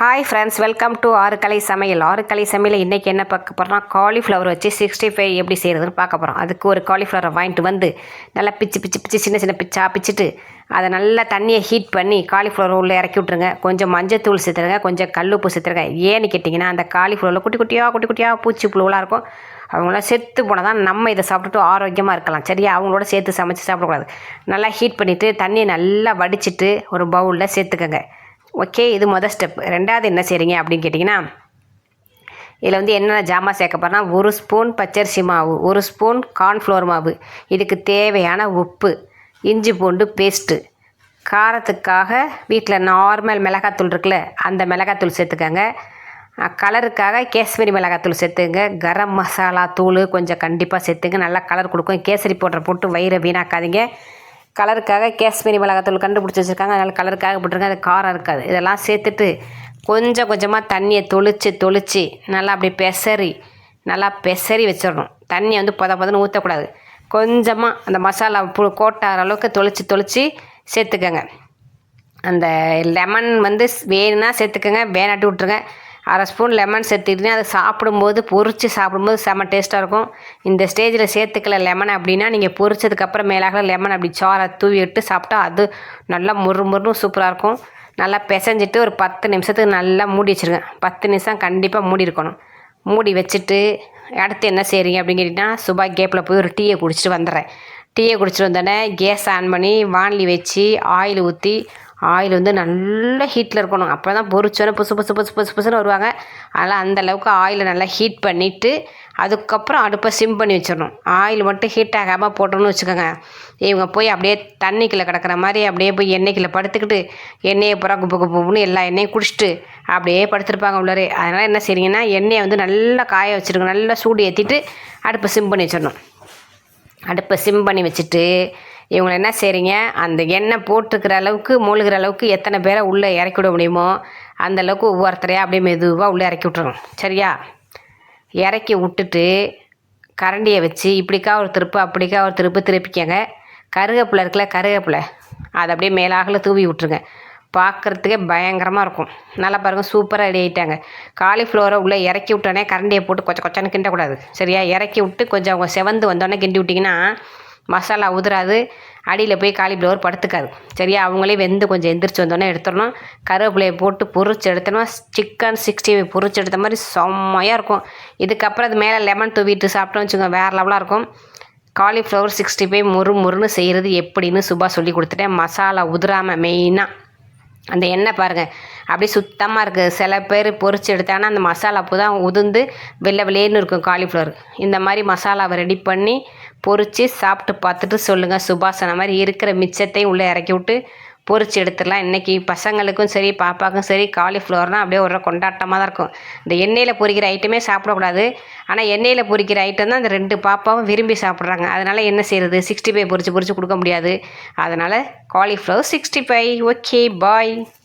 Hi friends welcome to ஆறு கலை சமையல். ஆறுக்கலை சமையல் இன்றைக்கி என்ன பார்க்க போகிறோம்னா காலிஃப்ளவர் வச்சு சிக்ஸ்டி ஃபைவ் எப்படி செய்கிறதுன்னு பார்க்க போகிறோம் அதுக்கு ஒரு காலிஃப்ளவரை வாங்கிட்டு வந்து நல்லா பிச்சு பிச்சு பிச்சு சின்ன சின்ன பிச்சா பிச்சுட்டு அதை நல்லா தண்ணியை ஹீட் பண்ணி காலிஃப்ளவர் உள்ளே இறக்கி விட்ருங்க கொஞ்சம் மஞ்சத்தூள் சேர்த்துருங்க கொஞ்சம் கல்லுப்பு சேர்த்துருங்க. ஏன்னு கேட்டிங்கன்னா அந்த காலிஃப்ளவரில் குட்டி குட்டியாக குட்டி குட்டியாக பூச்சி புழுவெலாம் இருக்கும். அவங்களாம் செத்து போனால் தான் நம்ம இதை சாப்பிட்டுட்டு ஆரோக்கியமாக இருக்கலாம். சரியா? அவங்களோட சேர்த்து சமைச்சு சாப்பிடக்கூடாது. நல்லா ஹீட் பண்ணிவிட்டு தண்ணியை நல்லா வடிச்சிட்டு ஒரு பவுலில் சேர்த்துக்கங்க. ஓகே இது மொதல் ஸ்டெப் ரெண்டாவது என்ன செய்கிறீங்க அப்படின்னு கேட்டிங்கன்னா இதில் வந்து என்னென்ன ஜாமான் சேர்க்க போகிறோம்னா ஒரு ஸ்பூன் பச்சரிசி மாவு ஒரு ஸ்பூன் கார்ன்ஃப்ளோர் மாவு இதுக்கு தேவையான உப்பு இஞ்சி பூண்டு பேஸ்ட்டு காரத்துக்காக வீட்டில் நார்மல் மிளகாத்தூள் இருக்குல்ல அந்த மிளகாத்தூள் சேர்த்துக்கங்க. கலருக்காக கேசரி மிளகாத்தூள் சேர்த்துங்க கரம் மசாலா தூள் கொஞ்சம் கண்டிப்பாக சேர்த்துங்க நல்லா கலர் கொடுக்கும். கேசரி பவுடர் போட்டு வயிறை வீணாக்காதீங்க. கலருக்காக காஷ்மீரி மிளகாத்தூள் கண்டுபிடிச்சி வச்சுருக்காங்க. அதனால் கலருக்காக போட்டிருக்காங்க. அது காரம் இருக்காது. இதெல்லாம் சேர்த்துட்டு கொஞ்சம் கொஞ்சமாக தண்ணியை தொளிச்சு தொளிச்சு நல்லா அப்படி பெசரி நல்லா பெசரி வச்சிடணும். தண்ணியை வந்து பொத பொதன்னு ஊற்றக்கூடாது கொஞ்சமாக அந்த மசாலா பு கோட்டாகிற அளவுக்கு தொளிச்சு தொளிச்சு சேர்த்துக்கங்க. அந்த லெமன் வந்து வேணும்னா சேர்த்துக்கங்க. வேணாட்டி விட்ருங்க அரை ஸ்பூன் லெமன் சேர்த்துக்கிட்டீங்கன்னா அதை சாப்பிடும்போது பொறிச்சு சாப்பிடும்போது செம்ம டேஸ்ட்டாக இருக்கும். இந்த ஸ்டேஜில் சேர்த்துக்கல லெமன் அப்படின்னா நீங்கள் பொறிச்சதுக்கப்புறம் மேலாக லெமன் அப்படி சாரை தூவி விட்டு சாப்பிட்டா அது நல்லா முறு முறுன்னு சூப்பராக இருக்கும். நல்லா பிசைஞ்சிட்டு ஒரு பத்து நிமிஷத்துக்கு நல்லா மூடி வச்சுருங்க. பத்து நிமிஷம் கண்டிப்பாக மூடி இருக்கணும். மூடி வச்சுட்டு அடுத்து என்ன செய்கிறீங்க அப்படின்னு கேட்டிங்கன்னா சுபா கேப்பில் போய் ஒரு டீயை குடிச்சிட்டு வந்துடுறேன். டீயை குடிச்சிட்டு வந்தோடனே கேஸ் ஆன் பண்ணி வானலி வச்சு ஆயில் ஊற்றி ஆயில் வந்து நல்ல ஹீட்டில் இருக்கணும். அப்போ தான் பொரிச்சோன்னே புசு புசு புசு புசு புசுன்னு வருவாங்க. அதனால் அந்த அளவுக்கு ஆயிலை நல்லா ஹீட் பண்ணிவிட்டு அதுக்கப்புறம் அடுப்பை சிம் பண்ணி வச்சிடணும். ஆயில் மட்டும் ஹீட் ஆகாமல் போட்டோம்னு வச்சுக்கோங்க. இவங்க போய் அப்படியே தண்ணிக்குள்ளே கிடக்கிற மாதிரி அப்படியே போய் எண்ணெய்க்குள்ளே படுத்துக்கிட்டு எண்ணெயை புறா குப்பு குப்புன்னு எல்லா எண்ணெயும் குடிச்சிட்டு அப்படியே படுத்துருப்பாங்க உள்ளாரே. அதனால் என்ன செய்றீங்கன்னா எண்ணெயை வந்து நல்லா காய வச்சுருங்க. நல்லா சூடு ஏற்றிட்டு அடுப்பை சிம் பண்ணி வச்சிடணும். அடுப்பை சிம் பண்ணி வச்சுட்டு இவங்களை என்ன செய்கிறீங்க அந்த எண்ணெய் போட்டுக்கிற அளவுக்கு மூழ்கிற அளவுக்கு எத்தனை பேரை உள்ளே இறக்கி விட முடியுமோ அந்த அளவுக்கு ஒவ்வொருத்தரையாக அப்படியே மெதுவாக உள்ளே இறக்கி விட்ருணும் சரியா? இறக்கி விட்டுட்டு கரண்டியை வச்சு இப்படிக்கா ஒரு திருப்பு அப்படிக்கா ஒரு திருப்பு திருப்பிக்கங்க. கருவேப்பிலை இருக்குல்ல கருவேப்பிலை அதை அப்படியே மேலாகல தூவி விட்ருங்க பார்க்குறதுக்கே பயங்கரமாக இருக்கும். நல்லா பாருங்கள் சூப்பராக ரெடி ஆகிட்டாங்க காலிஃப்ளவரை உள்ளே இறக்கி விட்டோன்னே கரண்டியை போட்டு கொச்ச கொச்சன்னு கிண்டக்கூடாது. சரியா? இறக்கி விட்டு கொஞ்சம் அவங்க செவந்து வந்தோடனே கிண்டி விட்டிங்கன்னா மசாலா உதிராது அடியில் போய் காலிஃப்ளவர் படுத்துக்காது. சரியா? அவங்களே வெந்து கொஞ்சம் எந்திரிச்சு வந்தோடனே எடுத்துடணும். கருவேப்பிலையை போட்டு பொரிச்சு எடுத்தோம்னா சிக்கன் சிக்ஸ்டி ஃபைவ் பொறிச்சு எடுத்த மாதிரி செம்மையாக இருக்கும். இதுக்கப்புறம் அது மேலே லெமன் தூவிட்டு சாப்பிட்டோம்னு வச்சுக்கோங்க வேறு லெவலாக இருக்கும். காலிஃப்ளவர் சிக்ஸ்டி ஃபைவ் முறு முறுன்னு செய்கிறது எப்படின்னு சுபா சொல்லி கொடுத்துட்டேன். மசாலா உதிராமல் மெயினாக அந்த எண்ணெய் பாருங்கள் அப்படியே சுத்தமாக இருக்குது சில பேர் பொறிச்சு எடுத்தாங்கன்னா அந்த மசாலா பூ தான் உதிர்ந்து வெள்ளை வெள்ளையேன்னு இருக்கும் காலிஃப்ளவர். இந்த மாதிரி மசாலாவை ரெடி பண்ணி பொறிச்சு சாப்பிட்டு பார்த்துட்டு சொல்லுங்கள் சுபாசன மாதிரி இருக்கிற மிச்சத்தையும் உள்ளே இறக்கி விட்டு பொறிச்சு எடுத்துடலாம். இன்றைக்கி பசங்களுக்கும் சரி பாப்பாக்கும் சரி காலிஃப்ளவர்னால் அப்படியே ஒரு கொண்டாட்டமாக தான் இருக்கும். இந்த எண்ணெயில் பொரிக்கிற ஐட்டமே சாப்பிடக்கூடாது. ஆனால் எண்ணெயில் பொரிக்கிற ஐட்டம் தான் இந்த ரெண்டு பாப்பாவும் விரும்பி சாப்பிட்றாங்க. அதனால் என்ன செய்கிறது சிக்ஸ்டி ஃபைவ் பொறிச்சு பொறிச்சு கொடுக்க முடியாது. அதனால் cauliflower sixty five okay bye